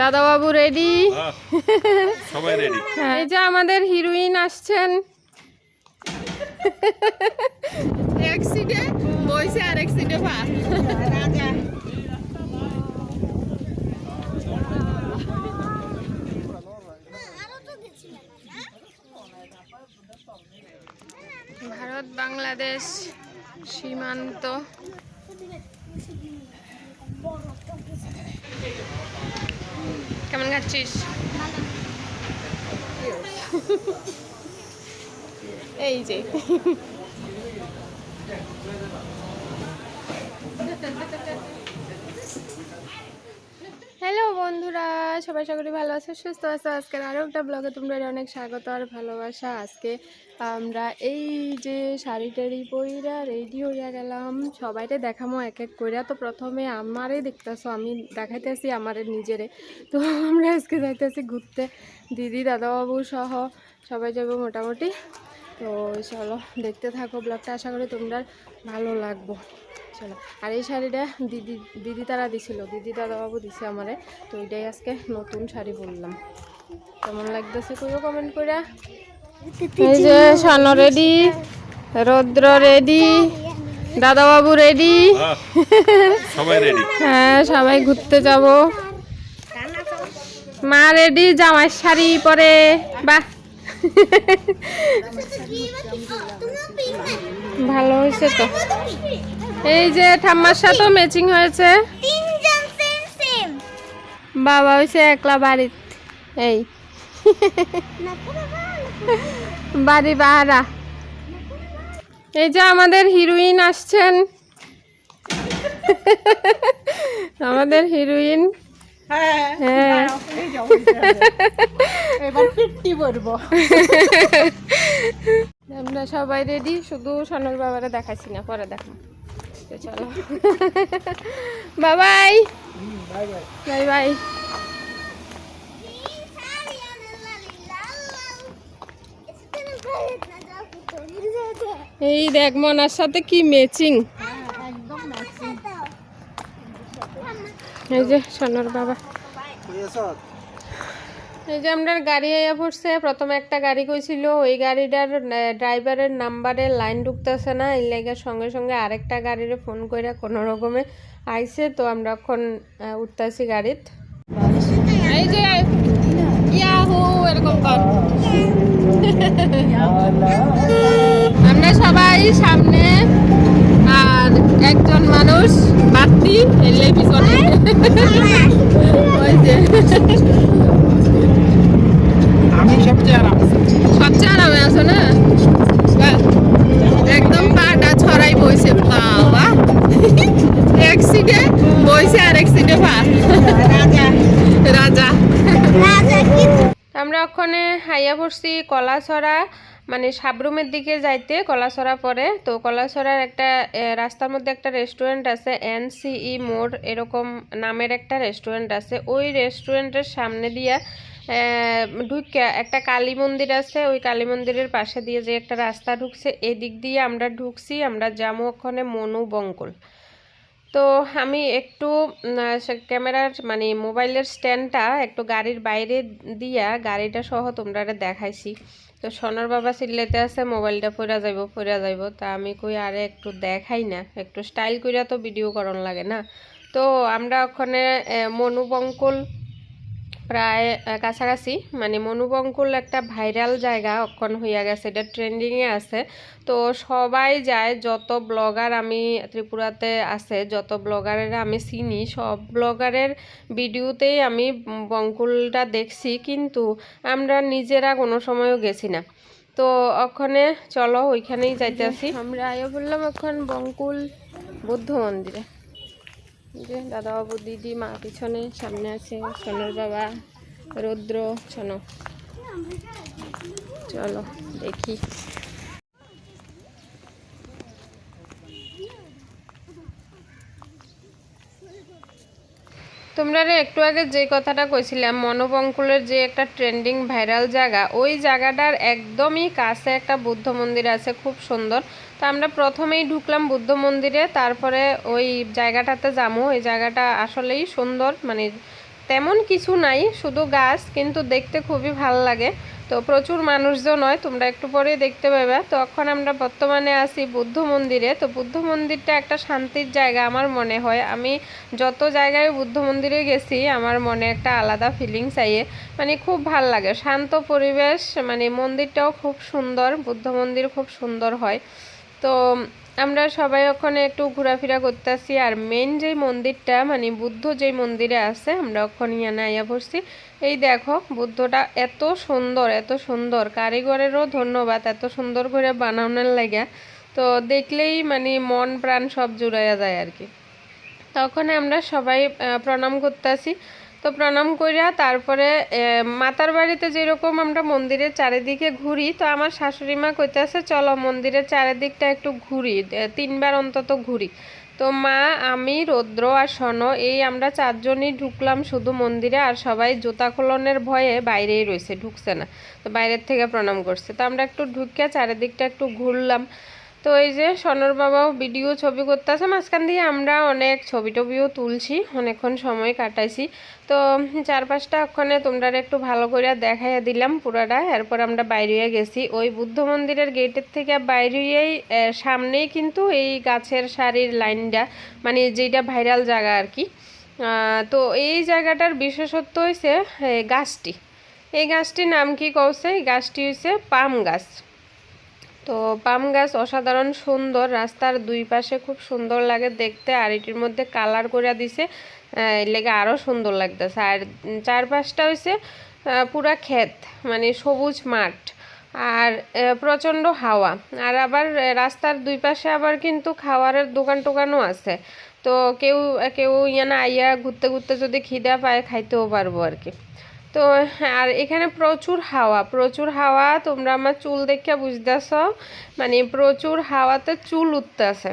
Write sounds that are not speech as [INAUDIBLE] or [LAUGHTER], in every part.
দাদা বাবু রেডি হ্যাঁ, সবাই রেডি এই যে আমাদের হিরোইন আসছেন। এক সিটে বইছে আর এক সিটে পা ভারত বাংলাদেশ সীমান্ত। কেমন খাচ্ছিস এই যে হ্যালো বন্ধুরা, সবাই সকলে ভালো আছে, সুস্থ আছে? আজকের আরও একটা ব্লগে তোমরা অনেক স্বাগত আর ভালোবাসা। আজকে আমরা এই যে শাড়ি টাড়ি পইরা রেডি হইয়া গেলাম সবাইকে দেখামো এক এক কইরা। তো প্রথমে আমারে দেখতেছো, আমি দেখাইতেছি আমারে নিজেরে। তো আমরা আজকে যাইতেছি ঘুরতে। দিদি, দাদাবাবু সহ সবাই যাব মোটামুটি। তো চলো দেখতে থাকো ব্লগটা আশা করি তোমরা ভালো লাগবো। চলো আর এই শাড়িটা দিদি দিদি তারা দিছিল। দিদি দাদাবাবু দিছে আমারে। তো এটাই আজকে নতুন শাড়ি বললাম। কেমন লাগতেছে কেউ কমেন্ট করে এই যে সানো রেডি রৌদ্র রেডি দাদাবাবু রেডি সবাই রেডি হ্যাঁ সবাই ঘুরতে যাব। মা রেডি জামাই শাড়ি পরে। বাহ। ভালো হয়েছে তো। এই যে ঠাম্মার সাথেও ম্যাচিং হয়েছে। তিনজন সেম সেম বাবা হয়েছে একলা বাড়ির এই। বাড়ি বাহারা। এই যে আমাদের হিরোইন আসছেন। আমাদের হিরোইন হ্যাঁ পড়ব আমরা সবাই রেডি শুধু সোনার বাবারা দেখাচ্ছি না পরে দেখাম চলো। Bye bye. এই দেখ মনার সাথে কি ম্যাচিং এই যে সোনার বাবা। এই যে আমরা গাড়ি আইয়া পড়ছে, প্রথমে একটা গাড়ি কইছিল, ওই গাড়িটার ড্রাইভারের নাম্বারে লাইন ঢুকতেছে না এই লেগে সঙ্গে সঙ্গে আরেকটা গাড়িরে ফোন করে কোনো রকমে আইছে, তো আমরা এখন উঠতেছি গাড়িত। এই যে আমরা সবাই সামনে, আর একজন মানুষ, বাতি এলে পিছনে ওই যে আমি সবচেয়ে আরাম আমরা ওখানে হাইয়া পড়ছি কলাছড়া মানে সাবরুমের দিকে যাইতে কলাছড়া পরে। তো কলাছড়ার একটা রাস্তার মধ্যে একটা রেস্টুরেন্ট আছে এনসিই মোড়, এরকম নামের একটা রেস্টুরেন্ট আছে। ওই রেস্টুরেন্টের সামনে দিয়া ঢুকে একটা কালী মন্দির আছে ওই কালী মন্দিরের পাশে দিয়ে যে একটা রাস্তা ঢুকছে এদিক দিয়ে আমরা ঢুকছি আমরা যাব ওখানে মনু বঙ্কল তো আমি একটু ক্যামেরার মানে মোবাইলের স্ট্যান্ডটা একটু গাড়ির বাইরে দিয়া গাড়িটা সহ তোমরা দেখাইছি। তো সোনার বাবা চিল্লাইতে আছে মোবাইলটা ফইরা যাইব ফইরা যাইব। তা আমি কই আরে একটু দেখাই না একটু স্টাইল কইরা তো ভিডিও করন লাগে না। তো আমরা ওখানে আহ, মনুবঙ্কুল প্রায় কাছাকাছি। মানে মনুবঙ্কুল একটা ভাইরাল জায়গা অক্ষণ হইয়া গেছে, এটা ট্রেন্ডিংয়ে আছে। তো সবাই যায়, যত ব্লগার আমি ত্রিপুরাতে আছে, যত ব্লগারেরা আমি চিনি, সব ব্লগারের ভিডিওতেই আমি বঙ্কুলটা দেখছি, কিন্তু আমরা নিজেরা কোনো সময়ও গেছি না। তো ওখানে চলো, ওইখানেই যাইতে আসি আমরা আয়ো বললাম এখন বঙ্কুল বুদ্ধ মন্দিরে। যে দাদা বাবু দিদি মা পিছনে সামনে আছে সোনার বাবা রৌদ্র শোনো চলো দেখি। তোমরা একটু আগে যে কথাটা কইছিলাম মনোবঙ্কুলের যে একটা ট্রেন্ডিং ভাইরাল জায়গা, ওই জায়গাটার একদমই কাছে একটা বুদ্ধ মন্দির আছে, খুব সুন্দর। তো আমরা প্রথমেই ঢুকলাম বুদ্ধ মন্দিরে, তারপরে ওই জায়গাটাতে যাব। ওই জায়গাটা আসলেই সুন্দর মানে তেমন কিছু নাই, শুধু গাছ, কিন্তু দেখতে খুবই ভালো লাগে। তো প্রচুর মানুষজন হয়, তোমরা একটু পরেই দেখতে পাবে। তো এখন আমরা বর্তমানে আছি বুদ্ধ মন্দিরে। তো বুদ্ধ মন্দিরটা একটা শান্তির জায়গা আমার মনে হয়। আমি যত জায়গায় বুদ্ধ মন্দিরে গেছি, আমার মনে একটা আলাদা ফিলিংস আইয়ে। মানে খুব ভালো লাগে। শান্ত পরিবেশ মানে মন্দিরটাও খুব সুন্দর, বুদ্ধ মন্দির খুব সুন্দর হয়। তো আমরা সবাই ওখানে একটু ঘোরাফেরা করতেছি, আর মেন যে মন্দিরটা মানে বুদ্ধ যে মন্দিরে আছে, আমরা ওখানে ইয়ানে আইয়া পড়ছি। এই দেখো, বুদ্ধটা এত সুন্দর এত সুন্দর। কারিগরেরও ধন্যবাদ, এত সুন্দর করে বানানোর লাগে। তো দেখলেই মানে মন, প্রাণ সব জুড়াইয়া যায় আর কি। তখন আমরা সবাই প্রণাম করতেছি। তো প্রণাম কইরা তারপরে মাতার বাড়িতে যেরকম আমরা মন্দিরের চারিদিকে ঘুরি, তো আমার শাশুড়ি মা কইতেছে, চলো মন্দিরের চারিদিকটা একটু ঘুরি তিনবার অন্তত ঘুরি। তো মা, আমি, রৌদ্র আর সন এই আমরা চারজনই ঢুকলাম শুধু মন্দিরে, আর সবাই জুতা খোলনের ভয়ে বাইরেই রয়েছে, ঢুকছে না। তো বাইরের থেকে প্রণাম করছে। তো আমরা একটু ঢুকে চারিদিকটা একটু ঘুরলাম। তো এই যে সনর বাবাও ভিডিও ছবি করতেছে, মাঝখান দিয়ে আমরা অনেক ছবি টবিও তুলছি, অনেকক্ষণ সময় কাটাইছি। তো চারপাশটা ওখানে তোমরা একটু ভালো করে দেখাইয়া দিলাম পুরাটা, এরপর আমরা বাইরে গেছি। ওই বুদ্ধ মন্দিরের গেটের থেকে বাইরেই সামনেই কিন্তু এই গাছের সারির লাইনটা মানে যেটা ভাইরাল জায়গা আর কি। তো এই জায়গাটার বিশেষত্ব হয়েছে গাছটি। এই গাছটির নাম কি কৌছে এই গাছটি হয়েছে পাম গাছ। তো পাম গাছ অসাধারণ সুন্দর, রাস্তার দুই পাশে খুব সুন্দর লাগে দেখতে, আর এটির মধ্যে কালার করে দিছে লেগে আরও সুন্দর লাগতেছে। আর চারপাশটা হয়েছে পুরা ক্ষেত মানে সবুজ মাঠ, আর প্রচণ্ড হাওয়া। আর আবার রাস্তার দুই পাশে আবার কিন্তু খাওয়ারের দোকান টোকানও আছে। তো কেউ কেউ ইয়ানা আইয়া ঘুরতে ঘুরতে যদি খিদা পায়, খাইতেও পারব আর কি। তো আর এখানে প্রচুর হাওয়া প্রচুর হাওয়া, তোমরা আমার চুল দেখে বুঝতেছ। মানে প্রচুর হাওয়াতে চুল উঠতেছে।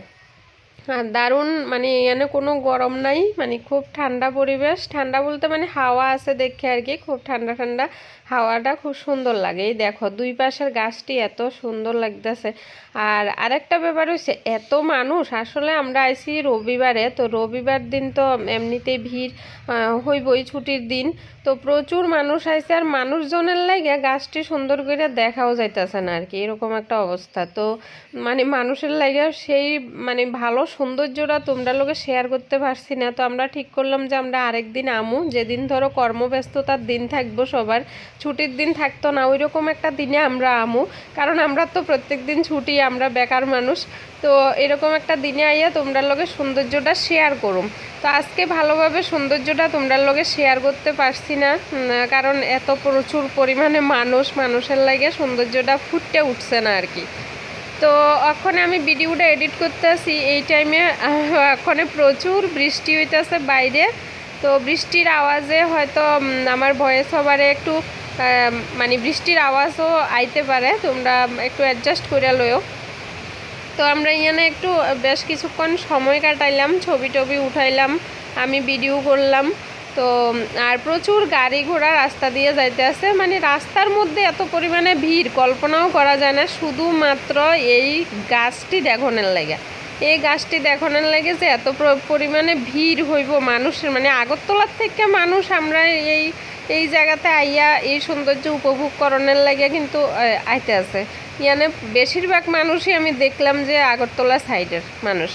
আর দারুণ মানে এখানে কোনো গরম নাই মানে খুব ঠান্ডা পরিবেশ। ঠান্ডা বলতে মানে হাওয়া আছে দেখে আর কি, খুব ঠান্ডা ঠান্ডা। হাওয়াটা খুব সুন্দর লাগে। এই দেখো, দুই পাশের গাছটি এত সুন্দর লাগতেছে। আর আরেকটা ব্যাপার হচ্ছে এত মানুষ, আসলে আমরা আইছি রবিবারে, তো রবিবার দিন তো এমনিতেই ভিড় হইবই ছুটির দিন। তো প্রচুর মানুষ আইছে আর মানুষজনের লাগে গাছটি সুন্দর করে দেখাও যাইতেছে না আর কি এরকম একটা অবস্থা। তো মানে মানুষের লাগে সেই মানে ভালো সৌন্দর্যটা তোমরা লোকে শেয়ার করতে পারছি না। তো আমরা ঠিক করলাম যে আমরা আরেকদিন আমু, যেদিন ধরো কর্মব্যস্ততার দিন থাকব সবার, ছুটির দিন থাকতো না ওই রকম একটা দিনে আমরা আমু। কারণ আমরা তো প্রত্যেক দিন ছুটি, আমরা বেকার মানুষ। তো এরকম একটা দিনে আইয়া তোমরা লগে সৌন্দর্যটা শেয়ার করুম। তো আজকে ভালোভাবে সৌন্দর্যটা তোমরা লগে শেয়ার করতে পারছি না কারণ এত প্রচুর পরিমাণে মানুষ, মানুষের লাগে সৌন্দর্যটা ফুটে উঠছে না আর কি। তো এখন আমি ভিডিওটা এডিট করতে আসি, এই টাইমে এখনে প্রচুর বৃষ্টি হইতেছে বাইরে। তো বৃষ্টির আওয়াজে হয়তো আমার ভয়েস সবারে একটু মানে বৃষ্টির আওয়াজও আইতে পারে, তোমরা একটু অ্যাডজাস্ট করে লইও। তো আমরা এখানে একটু, বেশ কিছুক্ষণ সময় কাটাইলাম ছবি টবি উঠাইলাম, আমি ভিডিও করলাম। তো, আর প্রচুর গাড়ি ঘোড়া রাস্তা দিয়ে যাইতে আছে। মানে রাস্তার মধ্যে এত পরিমাণে ভিড়, কল্পনাও করা যায় না। শুধুমাত্র এই গাছটি দেখানোর লাগে। এই গাছটি দেখানোর লাগে যে এত পরিমাণে ভিড় হইব মানুষের। মানে আগরতলার থেকে মানুষ আমরা এই এই জায়গাতে আইয়া এই সৌন্দর্য উপভোগ করণের লাগে কিন্তু আইতে আছে। ইয়ানে বেশিরভাগ মানুষই আমি দেখলাম যে আগরতলা সাইডের মানুষ।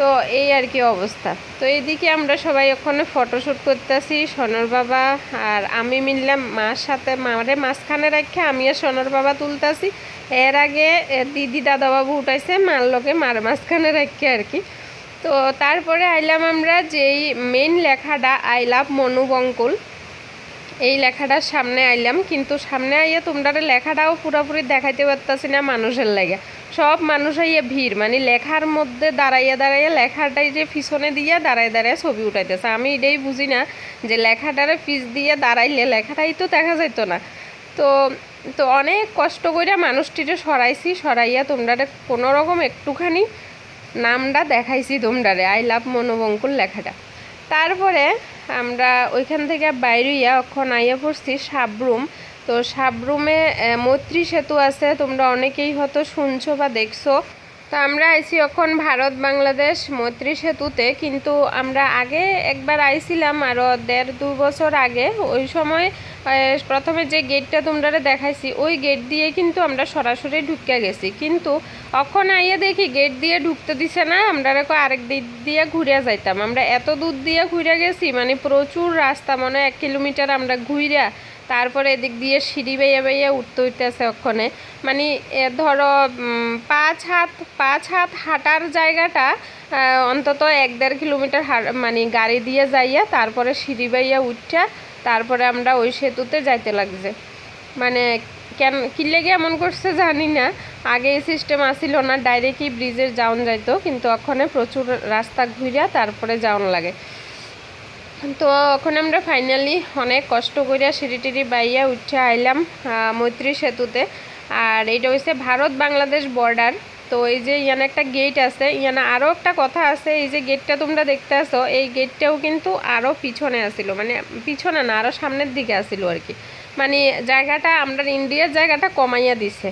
তো এই আর কি অবস্থা। তো এইদিকে আমরা সবাই ওখানে ফটোশ্যুট করতেছি, সনর বাবা আর আমি মিললাম মার সাথে, মারে মাঝখানে রেখে আমি আর সনর বাবা তুলতাছি। এর আগে দিদি দাদাবাবু উঠাইছে, মার লোকে মার মাঝখানে রেখে আর কি। তো তারপরে আইলাম আমরা যেই মেন লেখাটা আই লাভ মনু বঙ্কুল এই লেখাটার সামনে আইলাম, কিন্তু সামনে আইয়া তোমরা লেখাটাও পুরোপুরি দেখাইতে পারতাছি না মানুষের লাগে। সব মানুষ আইয়া ভিড় মানে লেখার মধ্যে দাঁড়াইয়া দাঁড়াইয়া লেখাটাই যে পিছনে দিয়া দাঁড়ায় দাঁড়ায় ছবি উঠাইতেছে। আমি এটাই বুঝি না যে লেখাটারে পিছ দিয়ে দাঁড়াইলে লেখাটাই তো দেখা যেত না। তো তো অনেক কষ্ট করে মানুষটিরে সরাইছি, সরাইয়া তোমরা কোনো রকম একটুখানি নামটা দেখাইছি তোমরারে। আই লাভ মনোবঙ্কুল লেখাটা। তারপরে আমরা ওইখান থেকে বাইরে বাইরেইয়া অক্ষণ আইয়া পড়ছি সাবরুম। তো সাবরুমে মৈত্রী সেতু আছে, তোমরা অনেকেই হয়তো শুনছো বা দেখছ। তো আমরা আইছি এখন ভারত, বাংলাদেশ মৈত্রী সেতুতে, কিন্তু আমরা আগে একবার আইছিলাম আরও দেড় দু বছর আগে। ওই সময় প্রথমে যে গেটটা তোমরা দেখাইছি, ওই গেট দিয়ে কিন্তু আমরা সরাসরি ঢুকে গেছি। কিন্তু এখন আইয়ে দেখি গেট দিয়ে ঢুকতে দিছে না আমরা আরেক দিক দিয়ে ঘুরে যাইতাম। আমরা এত দূর দিয়ে ঘুরে গেছি মানে প্রচুর রাস্তা মানে এক কিলোমিটার আমরা ঘুরিয়া তারপরে এদিক দিয়ে সিঁড়ি বাইয়া বাইয়া উঠতে হইতেছে ওখানে। মানে ধরো পাঁচ হাত পাঁচ হাত হাঁটার জায়গাটা অন্তত এক দেড় কিলোমিটার মানে গাড়ি দিয়ে যাইয়া তারপরে সিঁড়ি বাইয়া উঠা, তারপরে আমরা ওই সেতুতে যাইতে লাগছে। মানে কেন, কি লেগে এমন করছে জানি না। আগে এই সিস্টেম আসিল না ডাইরেক্টই ব্রিজের যাওন যাইতো, কিন্তু ওখানে প্রচুর রাস্তা ঘুরিয়া তারপরে যাওন লাগে। তো এখন আমরা ফাইনালি অনেক কষ্ট করিয়া সিঁড়ি টিড়ি বাইয়া উঠে আইলাম মৈত্রী সেতুতে। আর এইটা হচ্ছে ভারত বাংলাদেশ বর্ডার তো এই যে ইয়ানে একটা গেট আছে, ইয়ানে আরও একটা কথা আছে, এই যে গেটটা তোমরা দেখতে আসো এই গেটটাও কিন্তু আরও পিছনে আসিল মানে পিছনে না আরও সামনের দিকে আসিল আর কি। মানে জায়গাটা, আমরা ইন্ডিয়ার জায়গাটা কমাইয়া দিছে।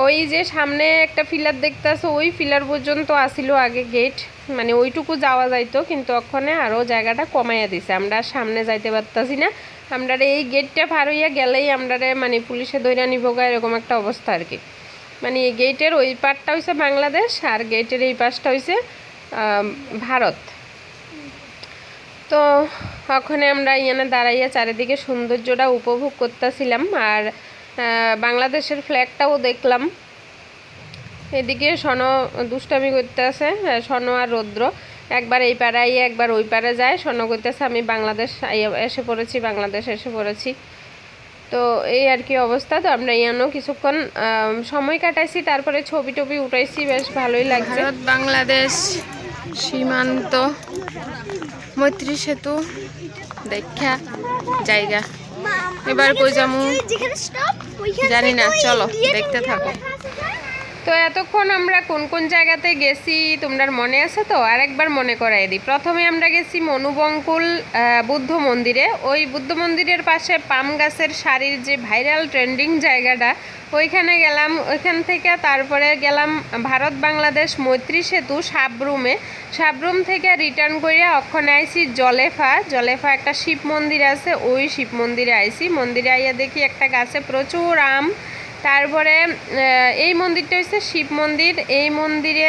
ওই যে সামনে একটা ফিলার দেখতে আসো ওই ফিলার পর্যন্ত আসিল আগে গেট মানে ওইটুকু যাওয়া যাইতো কিন্তু ওখানে আরও জায়গাটা কমাইয়া দিছে। আমরা সামনে যাইতে পারতাছি না। আমরা এই গেটটা পার হইয়া গেলেই আমরা মানে পুলিশে দৈরা নিবগা এরকম একটা অবস্থা আর কি। মানে এই গেটের ওই পারটা হইছে বাংলাদেশ আর গেটের এই পাশটা আম, ভারত। তো ওখানে আমরা ইয়ানে দাঁড়াইয়া চারিদিকে সৌন্দর্যটা উপভোগ করতেছিলাম আর বাংলাদেশের ফ্ল্যাগটাও দেখলাম। এদিকে সন দুষ্টামি করতে আছে সন আর রৌদ্র। একবার এই পাড়ে আইয়ে একবার ওই পাড়ে যায় সন করতেছে আমি বাংলাদেশ এসে পড়েছি, বাংলাদেশ এসে পড়েছি। তো এই আর কি অবস্থা। তো আমরা ইয়ানো কিছুক্ষণ সময় কাটাইছি, তারপরে ছবি টবি উঠাইছি, বেশ ভালোই লাগছে। বাংলাদেশ, সীমান্ত, মৈত্রী সেতু, দেখা, জায়গা। এবার কই যেখানে জানি না চলো দেখতে থাকো। তো এতক্ষণ আমরা কোন কোন জায়গাতে গেছি তোমরা মনে আছে তো? আরেকবার মনে করাই দিই। প্রথমে আমরা গেছি মনুবঙ্কুল বুদ্ধ মন্দিরে। ওই বুদ্ধ মন্দিরের পাশে পাম গাছের শাড়ির যে ভাইরাল ট্রেন্ডিং জায়গাটা, ওইখানে গেলাম। ওইখান থেকে তারপরে গেলাম ভারত বাংলাদেশ মৈত্রী সেতু সাবরুমে। সাবরুম থেকে রিটার্ন করিয়া অক্ষণে আইছি জলেফা। জলেফা একটা শিব মন্দির আছে, ওই শিব মন্দিরে আইছি। মন্দিরে আইয়া দেখি একটা গাছে প্রচুর আম। তারপরে এই মন্দিরটা হচ্ছে শিব মন্দির। এই মন্দিরে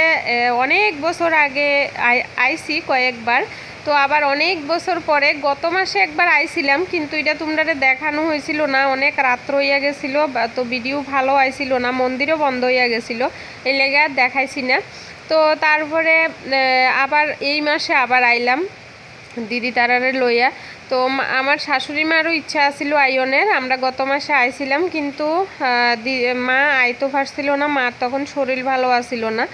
অনেক বছর আগে আই- আইছি কয়েকবার। তো আবার অনেক বছর পরে, গত মাসে একবার আইছিলাম, কিন্তু এটা তোমরা দেখানো হয়েছিল না। অনেক রাত্র হইয়া গেছিল তো ভিডিও ভালো আইছিল না, মন্দিরও বন্ধ হইয়া গেছিল এই লেগে আর দেখাইছি না। তো তারপরে আবার এই মাসে আবার আইলাম, দিদি তারারে লইয়া। তো আমার শাশুড়ি মারও ইচ্ছা আছিল আয়নের। আমরা গত মাসে আইছিলাম, কিন্তু মা আইতো পারছিল না, মার তখন শরীর ভালো আসিল না।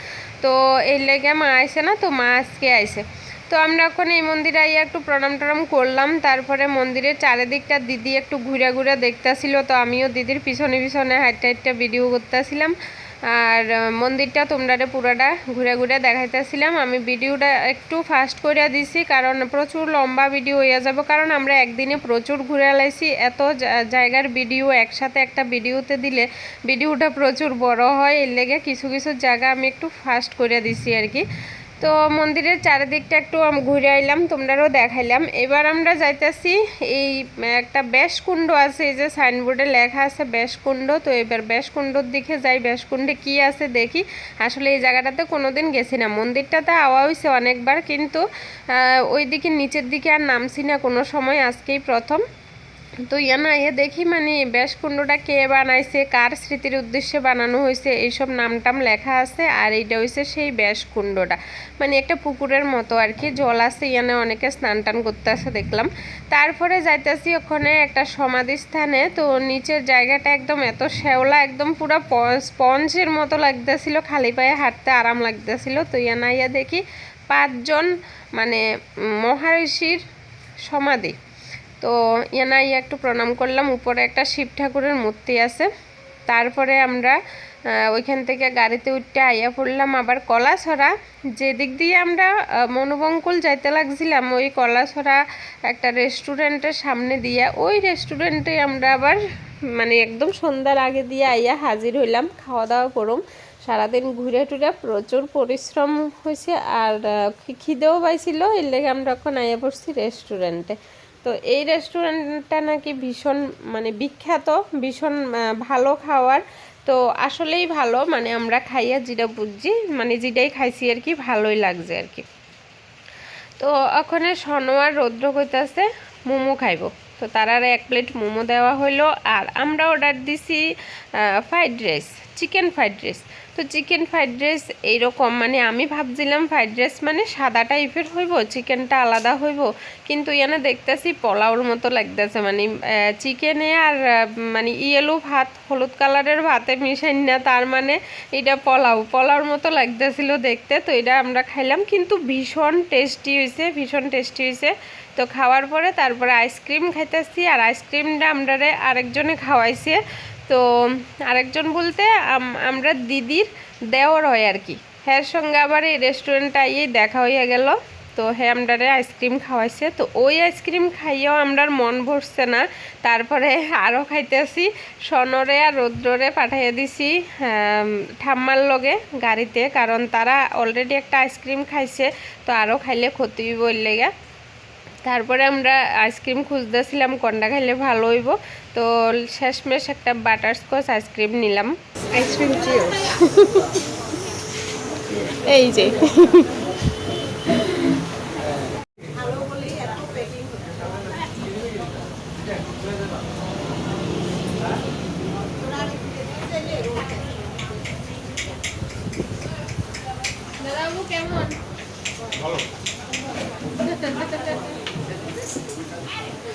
তো এর লেগে মা আইসে না, তো মা আজকে আইছে। তো আমরা এখন এই মন্দিরে আইয়া একটু প্রণাম টনাম করলাম। তারপরে মন্দিরের চারিদিকটা দিদি একটু ঘুরে ঘুরে দেখতেছিল। তো আমিও দিদির পিছনে পিছনে হাইটটা হাইটটা ভিডিও করতেছিলাম। আর মন্দিরটা তোমরা পুরাটা ঘুরে ঘুরে দেখাইতেছিলাম। আমি ভিডিওটা একটু ফাস্ট করে দিছি, কারণ প্রচুর লম্বা ভিডিও হয়ে যাব। কারণ আমরা একদিনে প্রচুর ঘুরে আলাইছি। এত জায়গার ভিডিও, একসাথে একটা ভিডিওতে দিলে ভিডিওটা প্রচুর বড় হয়। এর লেগে কিছু কিছু জায়গা আমি একটু ফাস্ট করে দিছি আর কি। তো মন্দিরের চারিদিকটা একটু ঘুরে আইলাম তোমরাও দেখাইলাম। এবার আমরা যাইতেছি এই, একটা ব্যাসকুণ্ড আছে, এই যে সাইনবোর্ডে লেখা আছে ব্যাসকুণ্ড। তো এবার ব্যাসকুণ্ডর দিকে যাই বেশকুণ্ডে কি আছে দেখি। আসলে এই জায়গাটাতে কোনোদিন গেছি না। মন্দিরটাতে আওয়া হয়েছে অনেকবার, কিন্তু ওই দিকে নিচের দিকে আর নামছি না কোনো সময়, আজকেই প্রথম। তো ইয়ানা ইয়ে দেখি মানে বেশকুণ্ডটা কে বানাইছে, কার স্মৃতির উদ্দেশ্যে বানানো হয়েছে, এইসব নামটাম লেখা আছে, আর এইটা হয়েছে সেই বেশকুণ্ডটা। মানে একটা পুকুরের মতো আর কি, জল আছে, ইয়ানে অনেকে স্নান টান করতে আসে দেখলাম। তারপরে যাইতেছি ওখানে একটা সমাধিস্থানে, তো নিচের জায়গাটা একদম এত শ্যাওলা, একদম পুরো স্পঞ্জের মতো লাগতেছিল, খালি পায়ে হাঁটতে আরাম লাগতেছিল। তো ইয়ানা ইয়া দেখি পাঁচজন মানে মহর্ষির সমাধি। তো ইয়া একটু প্রণাম করলাম। উপরে একটা শিব ঠাকুরের মূর্তি আছে। তারপরে আমরা ওইখান থেকে গাড়িতে উঠতে আইয়া পড়লাম আবার কলাছড়া। যেদিক দিয়ে আমরা মনোবঙ্কুল যাইতে লাগছিলাম, ওই কলাছড়া একটা রেস্টুরেন্টের সামনে দিয়া, ওই রেস্টুরেন্টে আমরা আবার মানে একদম সন্ধ্যার আগে দিয়ে আইয়া হাজির হইলাম, খাওয়া দাওয়া করুম। সারাদিন ঘুরে টুরে প্রচুর পরিশ্রম হয়েছে আর খিদেও পাইছিল, এর লেগে আমরা এখন আইয়া পড়ছি রেস্টুরেন্টে। তো এই রেস্টুরেন্টটা নাকি ভীষণ মানে বিখ্যাত, ভীষণ ভালো খাওয়ার। তো আসলেই ভালো মানে আমরা খাইয়া যেটা বুঝছি মানে যেটাই খাইছি আর কি, ভালোই লাগছে আর কি। তো ওখানে সনোয়ার রৌদ্র কইতাছে, মোমো খাইব। তো তারার এক প্লেট মোমো দেওয়া হইল, আর আমরা অর্ডার দিছি fried rice chicken fried rice তো চিকেন ফ্রাইড রাইস এইরকম মানে আমি ভাবছিলাম ফ্রাইড রাইস মানে সাদা টাইপের হইব চিকেনটা আলাদা হইব, কিন্তু এখানে দেখতেছি পোলাওর মতো লাগতেছে মানে চিকেনে আর মানে ইয়েলো ভাত, হলুদ কালারের ভাতে মিশাই না, তার মানে এটা পোলাও। পোলাওর মতো লাগতেছিল দেখতে, তো এটা আমরা খাইলাম, কিন্তু ভীষণ টেস্টি হয়েছে ভীষণ টেস্টি হয়েছে তো খাওয়ার পরে তারপরে আইসক্রিম খাইতেছি, আর আইসক্রিমটা আমরা আরেকজনে খাওয়াইছে। তো আরেকজন বলতে আমরা দিদির দেওয়ার হয় আর কি। হ্যার সঙ্গে আবার এই রেস্টুরেন্টে আইয়েই দেখা হইয়া গেল। তো হ্যাঁ আমরারে আইসক্রিম খাওয়াইছে। তো ওই আইসক্রিম খাইয়েও আমরার মন ভরছে না। তারপরে আরও খাইতেছি। সনরে আর রৌদ্ররে পাঠাইয়া দিছি ঠাম্মার লগে গাড়িতে। কারণ তারা অলরেডি একটা আইসক্রিম খাইছে। তো আরও খাইলে ক্ষতি লেগে। তারপরে আমরা আইসক্রিম খুঁজতেছিলাম, কোনটা খাইলে ভালো হইব। তো শেষমেশ একটা বাটারস্কচ আইসক্রিম নিলাম। আইসক্রিম [LAUGHS] এই যে। [LAUGHS] Gracias.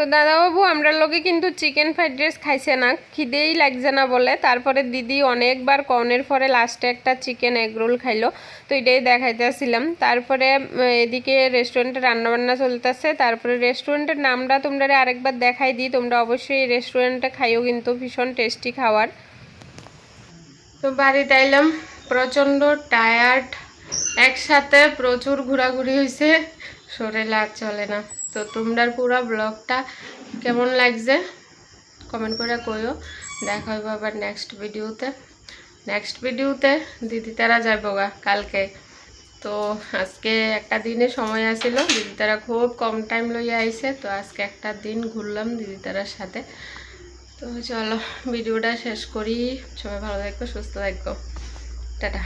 তো দাদাবাবু, আমরা লোকে কিন্তু চিকেন ফ্রাইড রাইস খাইছে না, খিদেই লাগছে না বলে। তারপরে দিদি অনেকবার কনের পরে লাস্টে একটা চিকেন এগ রোল খাইলো, তো এটাই দেখাইতেছিলাম। তারপরে এদিকে রেস্টুরেন্টে রান্নাবান্না চলতেছে। তারপরে রেস্টুরেন্টের নামটা তোমরা আরেকবার দেখাই দিই। তোমরা অবশ্যই এই রেস্টুরেন্টে খাইও কিন্তু, ভীষণ টেস্টি খাওয়ার। তো বাড়িতে আইলাম, প্রচণ্ড টায়ার্ড একসাথে প্রচুর ঘোরাঘুরি হয়েছে শরীর আর চলে না। তো তোমরার পুরো ব্লগটা কেমন লাগছে? কমেন্ট করে কইও। দেখা হইব আবার নেক্সট ভিডিওতে নেক্সট ভিডিওতে দিদি তারা যাইব গা কালকে। তো আজকে একটা দিনে সময় আসিল দিদি তারা খুব কম টাইম লইয়া আইছে। তো আজকে একটা দিন ঘুরলাম দিদি তারার সাথে। তো চলো ভিডিওটা শেষ করি। সবাই ভালো থাকো, সুস্থ থাকো। টাটা।